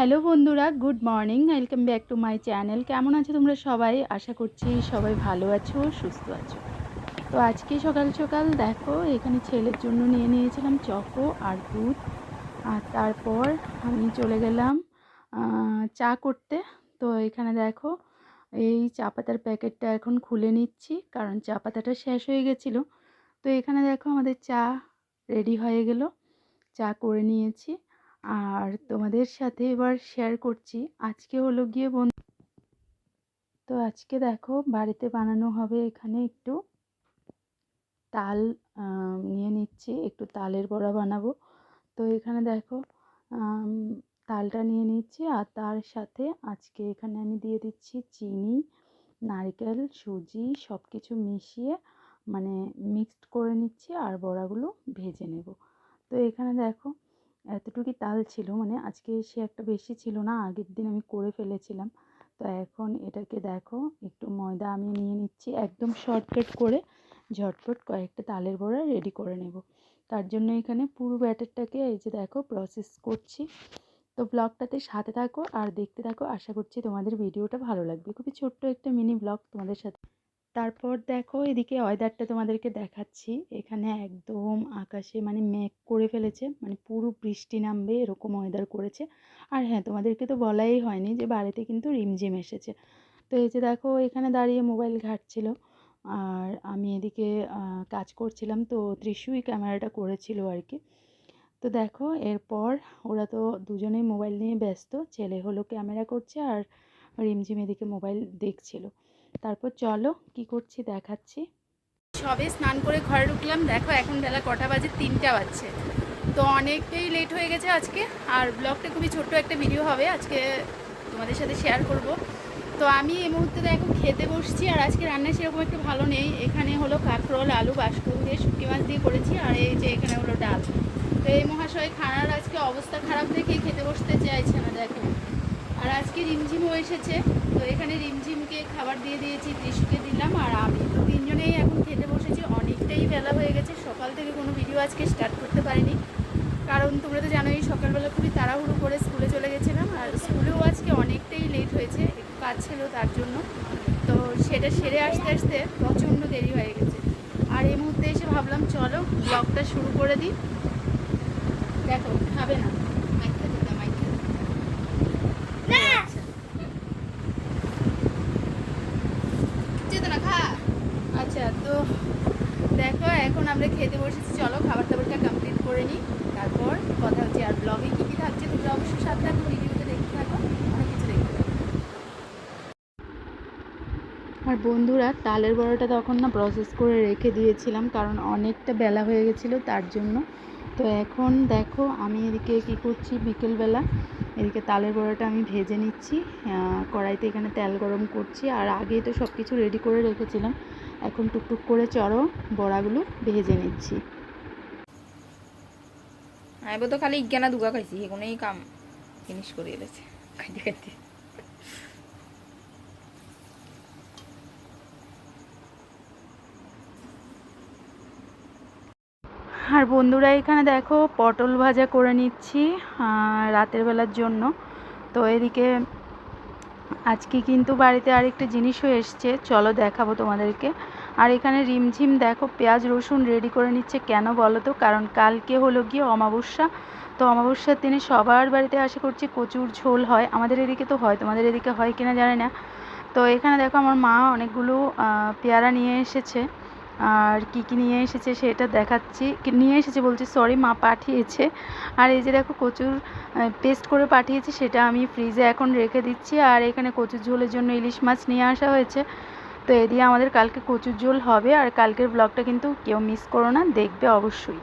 Hello বন্ধুরা, good morning, welcome back to my channel. কেমন আছো তোমরা সবাই? আশা করছি সবাই ভালো আছো, সুস্থ আছো। তো আজকে সকাল সকাল দেখো, এখানে ছেলের জন্য নিয়ে নিয়েছিলাম চকো আর দুধ। আর তারপর আমি চলে গেলাম চা করতে। তো এখানে দেখো, এই চা পাতার প্যাকেটটা এখন খুলে নিচ্ছি, কারণ চা পাতাটা শেষ হয়ে গেছিল। তো এখানে দেখো আমাদের চা রেডি হয়ে গেল, চা করে নিয়েছি। আর তোমাদের সাথে এবার শেয়ার করছি। আজকে হলো গিয়ে বন্ধু তো আজকে দেখো বাড়িতে বানানো হবে এখানে একটু তাল নিয়ে নিচ্ছি। একটু তালের বড়া বানাবো। তো এখানে দেখো তালটা নিয়ে নিচ্ছি আর তার সাথে আজকে এখানে আমি দিয়ে দিচ্ছি চিনি, নারকেল, সুজি সব কিছু মিশিয়ে মানে মিক্সড করে নিচ্ছি আর বড়াগুলো ভেজে নেব। তো এখানে দেখো এতটুকুই তাল ছিল মানে আজকে সে একটা বেশি ছিল না, আগের দিন আমি করে ফেলেছিলাম। তো এখন এটাকে দেখো, একটু ময়দা আমি নিয়ে নিচ্ছি, একদম শর্টকাট করে ঝটপট কয়েকটা তালের বড়া রেডি করে নেব। তার জন্য এখানে পুরো ব্যাটারটাকে এই যে দেখো প্রসেস করছি। তো ব্লগটাতে সাথে থাকো আর দেখতে থাকো। আশা করছি তোমাদের ভিডিওটা ভালো লাগবে। খুবই ছোট্ট একটা মিনি ব্লগ তোমাদের সাথে। তারপর দেখো এদিকে ওয়েদারটা তোমাদেরকে দেখাচ্ছি। এখানে একদম আকাশে মানে মেঘ করে ফেলেছে মানে পুরো বৃষ্টি নামবে এরকম ওয়েদার করেছে। আর হ্যাঁ তোমাদেরকে তো বলাই হয়নি যে বাড়িতে কিন্তু রিমঝিম এসেছে। তো এই যে দেখো এখানে দাঁড়িয়ে মোবাইল ঘাটছিল। আর আমি এদিকে কাজ করছিলাম তো ত্রিশুই ক্যামেরাটা করেছিল আর কি। তো দেখো এরপর ওরা তো দুজনেই মোবাইল নিয়ে ব্যস্ত, ছেলে হলো ক্যামেরা করছে আর রিমঝিম এদিকে মোবাইল দেখছিল। তারপর চলো, কি করছি দেখাচ্ছি। সবে স্নান করে ঘরে ঢুকলাম। দেখো, এখন বেলা কটা বাজে, তিনটা বাজছে। তো অনেকটাই লেট হয়ে গেছে আজকে। আর ব্লগটা খুবই ছোট্ট একটা ভিডিও হবে। আজকে তোমাদের সাথে শেয়ার করব। তো আমি এই মুহূর্তে দেখো, খেতে বসছি। আর আজকে রান্না সেরকম একটু ভালো নেই। এখানে হলো কাঁকরোল, আলু বাসকল দিয়ে শুটকি মাছ দিয়ে করেছি। আর এই যে এখানে হলো ডাল। তো এই মহাশয় খানার আজকে অবস্থা খারাপ দেখে খেতে বসতে চাইছে না, দেখো। আর আজকে রিমঝিমও এসেছে। তো এখানে রিমঝিমকে খাবার দিয়ে দিয়েছি, ত্রিশুকে দিলাম, আর আমি তো তিনজনেই এখন খেতে বসেছি। অনেকটাই বেলা হয়ে গেছে, সকাল থেকে কোনো ভিডিও আজকে স্টার্ট করতে পারিনি। কারণ তোমরা তো জানোই, সকালবেলা খুবই তাড়াহুড়ো করে স্কুলে চলে গেছিলাম, আর স্কুলেও আজকে অনেকটাই লেট হয়েছে, একটু কাজ ছিল তার জন্য। তো সেটা সেরে আসতে আসতে প্রচণ্ড দেরি হয়ে গেছে। আর এই মুহূর্তে এসে ভাবলাম, চলো ব্লগটা শুরু করে দিই। দেখো খাবে না মাইক খেতে দাও, মাইক খেতে দাও। আচ্ছা। যেতে না খা আচ্ছা তো দেখো এখন আমরা খেতে বসেছি, চলো খাবার দাবারটা কমপ্লিট করে নিই। তারপর কথা হচ্ছে, আর ব্লগে কী কী থাকছে তোমরা অবশ্যই সাথে থাকো ভিডিওতে দেখতে থাকো, অনেক কিছু দেখতে থাকো। আর বন্ধুরা, তালের বড়াটা তখন না প্রসেস করে রেখে দিয়েছিলাম, কারণ অনেকটা বেলা হয়ে গেছিল তার জন্য। তো এখন দেখো, আমি এদিকে কী করছি, বিকেলবেলা এদিকে তালের বড়াটা আমি ভেজে নিচ্ছি কড়াইতে এখানে তেল গরম করছি, আর আগে তো সব কিছু রেডি করে রেখেছিলাম। এখন টুকটুক করে চড়ো বড়াগুলো ভেজে নিচ্ছি। আমি তো খালি ইজ্ঞানা দুগা খাইছি সেগুলোই কাম ফিনিশ করে এলেছে খাইতে খাইতে। আর বন্ধুরা, এখানে দেখো পটল ভাজা করে নিচ্ছি রাতের বেলার জন্য। তো এদিকে আজকে কিন্তু বাড়িতে আরেকটা জিনিসও এসছে, চলো দেখাবো তোমাদেরকে। আর এখানে রিমঝিম দেখো পেঁয়াজ রসুন রেডি করে নিচ্ছে, কেন বলো তো? কারণ কালকে হলো গিয়ে অমাবস্যা। তো অমাবস্যার দিনে সবার বাড়িতে আশা করছি কচুর ঝোল হয়। আমাদের এদিকে তো হয়, তোমাদের এদিকে হয় কিনা জানি না। তো এখানে দেখো আমার মা অনেকগুলো পেয়ারা নিয়ে এসেছে। আর কি কি নিয়ে এসেছে সেটা দেখাচ্ছি। নিয়ে এসেছে বলছি সরি মা পাঠিয়েছে। আর এই যে দেখো কচুর পেস্ট করে পাঠিয়েছে, সেটা আমি ফ্রিজে এখন রেখে দিচ্ছি। আর এখানে কচুর ঝোলের জন্য ইলিশ মাছ নিয়ে আসা হয়েছে। তো এ দিয়ে আমাদের কালকে কচুর ঝোল হবে। আর কালকের ব্লগটা কিন্তু কেউ মিস করো না, দেখবে অবশ্যই।